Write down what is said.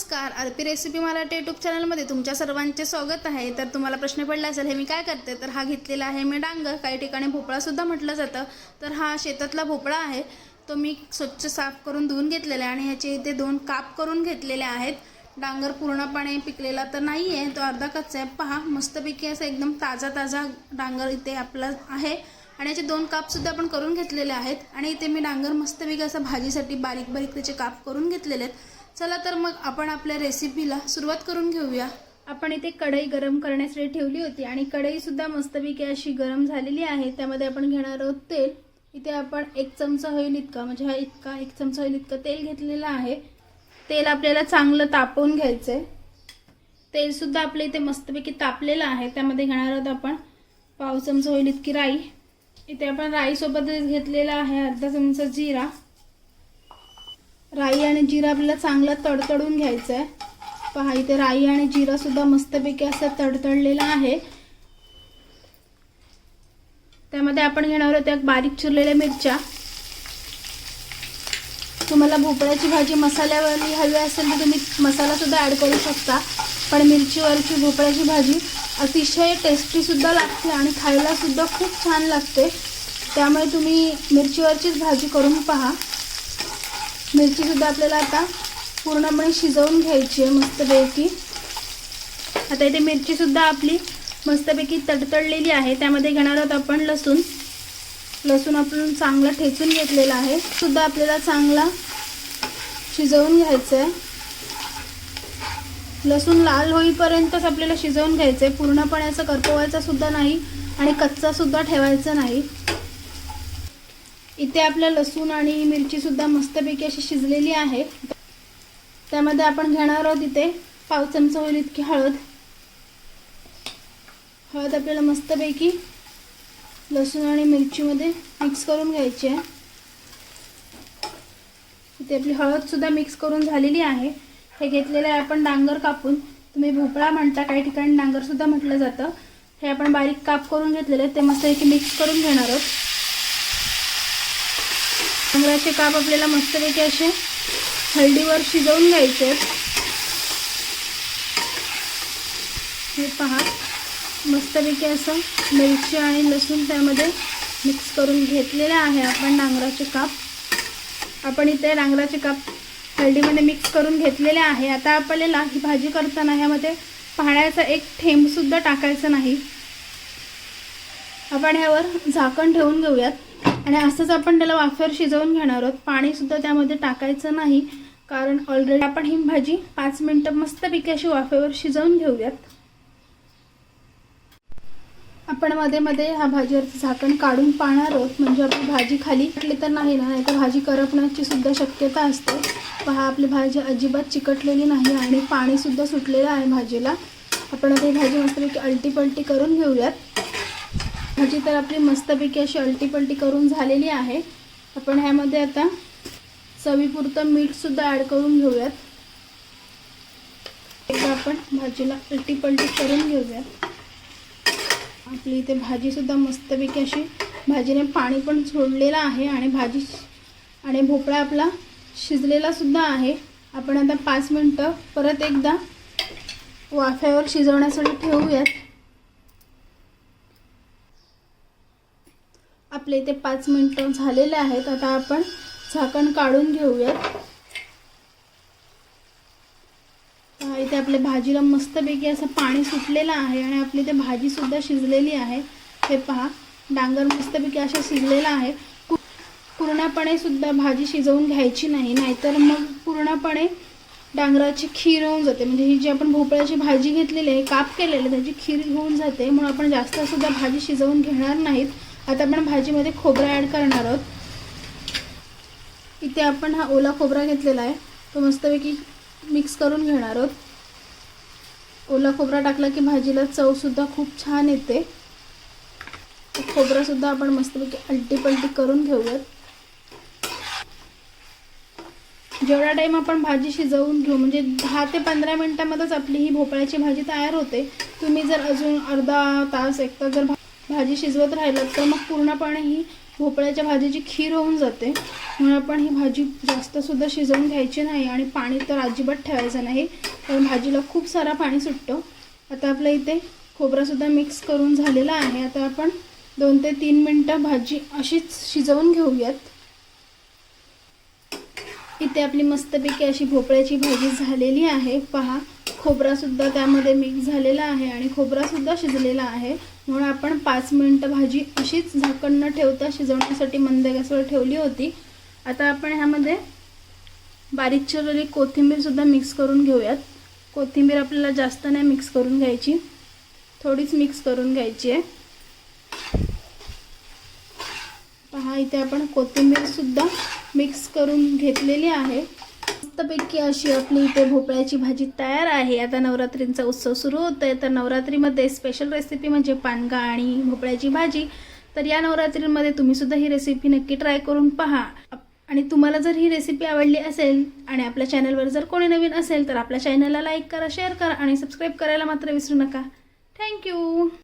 नमस्कार. RP recipe Marathi YouTube चॅनलमध्ये तुमच्या सर्वांचे स्वागत आहे. तर तुम्हाला प्रश्न पडला असेल हे मी काय करते? तर हा घेतलेला आहे मी डांगर. काही ठिकाणी भोपळासुद्धा म्हटलं जातं. तर हा शेतातला भोपळा आहे. तो मी स्वच्छ साफ करून धुवून घेतलेला आहे आणि ह्याचे इथे दोन काप करून घेतलेले आहेत. डांगर पूर्णपणे पिकलेला तर नाही आहे तो अर्धा कच्चा आहे. पहा मस्तपैकी असं एकदम ताजा ताजा डांगर इथे आपला आहे. आणि याचे दोन कापसुद्धा आपण करून घेतलेले आहेत. आणि इथे मी डांगर मस्तपैकी असं भाजीसाठी बारीक बारीक त्याचे काप करून घेतलेले आहेत. चला तर मग आपण आपल्या रेसिपीला सुरुवात करून घेऊया. आपण इथे कढई गरम करण्यासाठी ठेवली होती आणि कढईसुद्धा मस्तपैकी अशी गरम झालेली आहे. त्यामध्ये आपण घेणार आहोत तेल. इथे आपण एक चमचा होईल इतका म्हणजे हा इतका एक चमचा होईल इतकं तेल घेतलेलं आहे. तेल आपल्याला चांगलं तापवून घ्यायचं आहे तेलसुद्धा आपल्या इथे मस्तपैकी तापलेलं आहे. त्यामध्ये घेणार आहोत आपण पाव चमचा होईल इतकी राई. इथे आपण राईसोबतच घेतलेला आहे अर्धा चमचा जिरा. राई आणि जिरा आपल्याला चांगलं तडतडून घ्यायचं आहे पहा इथे राई आणि जिरा सुद्धा मस्तपैकी असं तडतडलेलं आहे. त्यामध्ये आपण घेणार आहोत एक बारीक चिरलेल्या मिरच्या. तुम्हाला भोपळ्याची भाजी मसाल्यावरली हवी असेल तर तुम्ही मसाला सुद्धा ॲड करू शकता. पण मिरचीवरची भोपळ्याची भाजी अतिशय टेस्टी सुद्धा लागते आणि खायला सुद्धा खूप छान लागते. त्यामुळे तुम्ही मिरचीवरचीच भाजी करून पहा. मिरचीसुद्धा आपल्याला आता पूर्णपणे शिजवून घ्यायची आहे मस्तपैकी. आता इथे मिरचीसुद्धा आपली मस्तपैकी तडतडलेली आहे. त्यामध्ये घेणार आहोत आपण लसूण. लसूण आपण चांगला ठेचून घेतलेला आहे. सुद्धा आपल्याला चांगला शिजवून घ्यायचं आहे. लसूण लाल होईपर्यंतच आपल्याला शिजवून घ्यायचं आहे. पूर्णपणे असं करपवायचं सुद्धा नाही आणि कच्चासुद्धा ठेवायचं ठेवायचा नाही. इथे आपलं लसूण आणि मिरची सुद्धा मस्तपैकी अशी शिजलेली आहे. त्यामध्ये आपण घेणार आहोत इथे पाव चमचा होईल इतकी हळद. हळद आपल्याला मस्तपैकी लसूण आणि मिरचीमध्ये मिक्स करून घ्यायची आहे. इथे आपली हळदसुद्धा मिक्स करून झालेली आहे. हे घेतलेलं आहे आपण डांगर कापून. तुम्ही भोपळा म्हणता काही ठिकाणी डांगरसुद्धा म्हटलं जातं. हे आपण बारीक काप करून घेतलेले ते मस्तपैकी मिक्स करून घेणार आहोत. डांगराचे काप आपल्याला मस्तपैकी असे हळदीवर शिजवून घ्यायचे हे पहा मस्तपैकी असं मिरची आणि लसूण त्यामध्ये मिक्स करून घेतलेले आहे आपण डांगराचे काप. आपण इथे डांगराचे काप हळदीमध्ये मिक्स करून घेतलेले आहे. आता आपल्याला ही भाजी करताना ह्यामध्ये पाण्याचा एक थेंबसुद्धा टाकायचं नाही. आपण ह्यावर झाकण ठेवून घेऊयात. आणि असंच आपण त्याला वाफेवर शिजवून घेणार आहोत. पाणीसुद्धा त्यामध्ये टाकायचं नाही कारण ऑलरेडी आपण ही भाजी पाच मिनटं मस्तपैकी अशी वाफेवर शिजवून घेऊयात. आपण मध्ये मध्ये ह्या भाजीवरचं झाकण काढून पाहणार आहोत. म्हणजे आपली भाजी खाली टाकली तर नाही ना नाही तर भाजी करपण्याची सुद्धा शक्यता असते. पहा आपली भाजी अजिबात चिकटलेली नाही आणि पाणीसुद्धा सुटलेलं आहे भाजीला. आपण आता ही भाजी मस्तपैकी अलटी पलटी करून घेऊयात. भाजी तर आपली मस्तपैकी अशी अलटीपलटी करून झालेली आहे. आपण ह्यामध्ये आता चवीपुरतं मीठसुद्धा ॲड करून घेऊयात. एकदा आपण भाजीला अलटीपलटी करून घेऊयात. आपली इथे भाजीसुद्धा मस्तपैकी अशी भाजीने पाणी पण सोडलेलं आहे आणि भाजी आणि भोपळा आपला शिजलेला सुद्धा आहे. आपण आता पाच मिनटं परत एकदा वाफ्यावर शिजवण्यासाठी ठेवूयात. आपले इथे पाच मिनटं झालेले आहेत. आता आपण झाकण काढून घेऊयात. इथे आपल्या भाजीला मस्तपैकी असं पाणी सुटलेलं आहे आणि आपली इथे भाजीसुद्धा शिजलेली आहे. हे पहा डांगर मस्तपैकी अशा शिजलेला आहे. पूर्णपणे सुद्धा भाजी शिजवून घ्यायची नाही नाहीतर मग पूर्णपणे डांगराची खीर होऊन जाते. म्हणजे ही जी आपण भोपळ्याची भाजी घेतलेली आहे काप केलेले त्याची खीर होऊन जाते. म्हणून आपण जास्त सुद्धा भाजी शिजवून घेणार नाहीत. आता आपण भाजीमध्ये खोबरा ॲड करणार आहोत. इथे आपण हा ओला खोबरा घेतलेला आहे. तो मस्तपैकी मिक्स करून घेणार आहोत. ओला खोबरा टाकला की भाजीला चवसुद्धा खूप छान येते. खोबरासुद्धा आपण मस्तपैकी अलटी पलटी करून घेऊयात. जेवढा टाईम आपण भाजी शिजवून घेऊ म्हणजे दहा ते पंधरा मिनटामध्येच आपली ही भोपळ्याची भाजी तयार होते. तुम्ही जर अजून अर्धा तास एक तास जर भाजी शिजवत राहिलात तर मग पूर्णपणे ही भोपळ्याच्या भाजीची खीर होऊन जाते. म्हणून आपण ही भाजी जास्तसुद्धा शिजवून घ्यायची नाही आणि पाणी तर अजिबात ठेवायचं नाही. कारण भाजीला खूप सारा पाणी सुटतं. आता आपल्या इथे खोबरासुद्धा मिक्स करून झालेला आहे. आता आपण दोन ते तीन मिनटं भाजी अशीच शिजवून घेऊयात. इथे आपली मस्तपैकी अशी भोपळ्याची भाजी झालेली आहे. पहा खोबरासुद्धा त्यामध्ये मिक्स झालेला आहे आणि खोबरासुद्धा शिजलेला आहे. म्हणून आपण पाच मिनटं भाजी अशीच झाकण न ठेवता शिजवण्यासाठी मंद गॅसवर ठेवली होती. आता आपण ह्यामध्ये बारीक चिरलेली कोथिंबीरसुद्धा मिक्स करून घेऊयात. कोथिंबीर आपल्याला जास्त नाही मिक्स करून घ्यायची. थोडीच मिक्स करून घ्यायची आहे. पहा इथे आपण कोथिंबीरसुद्धा मिक्स करून घेतलेली आहे. मस्तपैकी अशी आपली इथे भोपळ्याची भाजी तयार आहे. आता नवरात्रींचा उत्सव सुरू होतो आहे तर नवरात्रीमध्ये स्पेशल रेसिपी म्हणजे पानगा आणि भोपळ्याची भाजी. तर या नवरात्रीमध्ये तुम्हीसुद्धा ही रेसिपी नक्की ट्राय करून पहा. आणि तुम्हाला जर ही रेसिपी आवडली असेल आणि आपल्या चॅनलवर जर कोणी नवीन असेल तर आपल्या चॅनलला लाईक करा शेअर करा आणि सबस्क्राईब करायला मात्र विसरू नका. थँक्यू